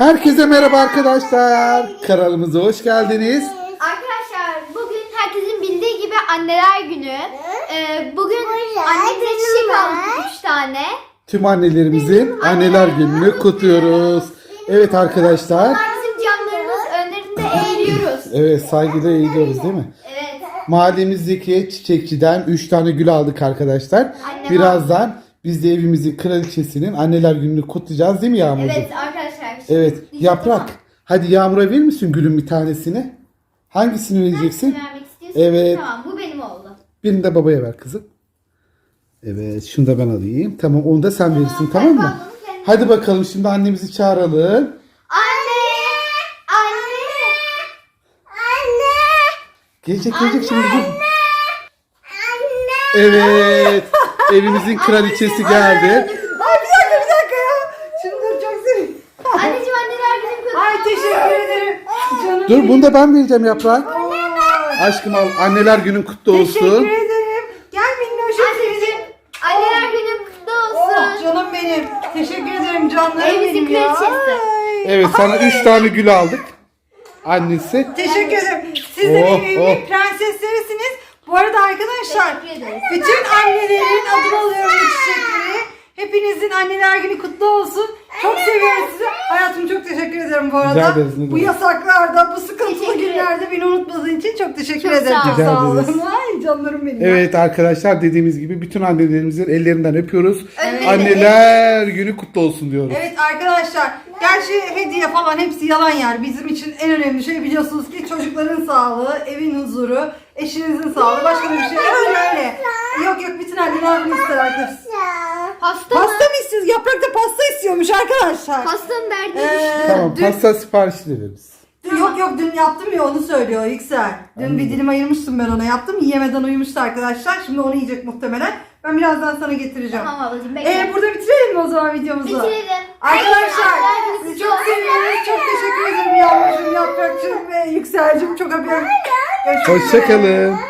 Herkese merhaba arkadaşlar. Kanalımıza hoş geldiniz. Arkadaşlar bugün herkesin bildiği gibi anneler günü. Ee, bugün annemize çiçek aldık 3 tane. Tüm annelerimizin anneler gününü kutluyoruz. Evet arkadaşlar. Bunlar bizim canlarımız önlerinde eğiliyoruz. Evet saygıyla eğiliyoruz değil mi? Evet. Mahallemizdeki çiçekçiden 3 tane gül aldık arkadaşlar. Birazdan biz de evimizin kraliçesinin anneler gününü kutlayacağız değil mi Yağmurcuğum? Evet arkadaşlar. Evet. Şimdi Yaprak. Hadi Yağmur'a verir misin gülün bir tanesini? Hangisini vereceksin? Hangisini vermek istiyorsun? Evet. Tamam bu benim oldu. Birini de babaya ver kızım. Evet şunu da ben alayım. Tamam onu da sen verirsin tamam mı? Hadi bakalım şimdi annemizi çağıralım. Anne! Anne! Anne! Gelecek gelecek şimdi dur. Evet. Evimizin kraliçesi geldi. Ay bir dakika bir dakika ya. Şimdi dur çok seveyim. Anneciğim anneler günün kutlu Ay teşekkür ederim. Canım Dur benim. bunu da ben vereceğim yaprak. Ay, Aşkım al anneler günün kutlu Teşekkür olsun. ederim. Gel minnoşum Anneciğim anneler günün kutlu Oh olsun. canım benim. Teşekkür ederim canlarım Evimizin benim ya. kraliçesi. Ay. Evet sana 3 tane gül aldık. Annesi. Teşekkür ederim. Siz de Oh, benim evimin oh. prenseslerisiniz. Bu arada arkadaşlar Teşekkür ederiz. bütün annelerin adını alıyorum bu çiçekleri. Hepinizin anneler günü kutlu olsun. Çok seviyorum sizi. Hayatım ederim bu arada. Rica ederiz, ne bu demek. yasaklarda, bu sıkıntılı Teşekkür günlerde beni unutmadığın için çok teşekkür Çok ederim. sağ ol. Çok Rica sağ olun. Ay canlarım benim. Evet arkadaşlar dediğimiz gibi bütün annelerimizin ellerinden öpüyoruz. Evet. Anneler günü kutlu olsun diyoruz. Evet arkadaşlar gerçi hediye falan hepsi yalan yer. Bizim için en önemli şey biliyorsunuz ki çocukların sağlığı, evin huzuru, eşinizin sağlığı başka bir şey öyle öyle. Yok yok bütün anneler bunu ister arkadaşlar. Pasta mı? Pasta mı istiyoruz? Yaprak da pasta istiyormuş arkadaşlar. Pastanın derdi Ee, düştü. Tamam dün- pasta siparişi de veririz. Dün- Yok yok dün yaptım ya onu söylüyor Yüksel. Dün bir dilim ayırmıştım ben ona yaptım. Yiyemeden uyumuştu arkadaşlar. Şimdi onu yiyecek muhtemelen. Ben birazdan sana getireceğim. Tamam ablacığım bekle. Ee, burada bitirelim mi o zaman videomuzu? Bitirelim. Arkadaşlar sizi çok seviyoruz. Çok teşekkür ederim Yağmurcuğum, Yaprakçığım ve Yüksel'cim. Çok öpüyorum. Görüşmek üzere. Hoşçakalın.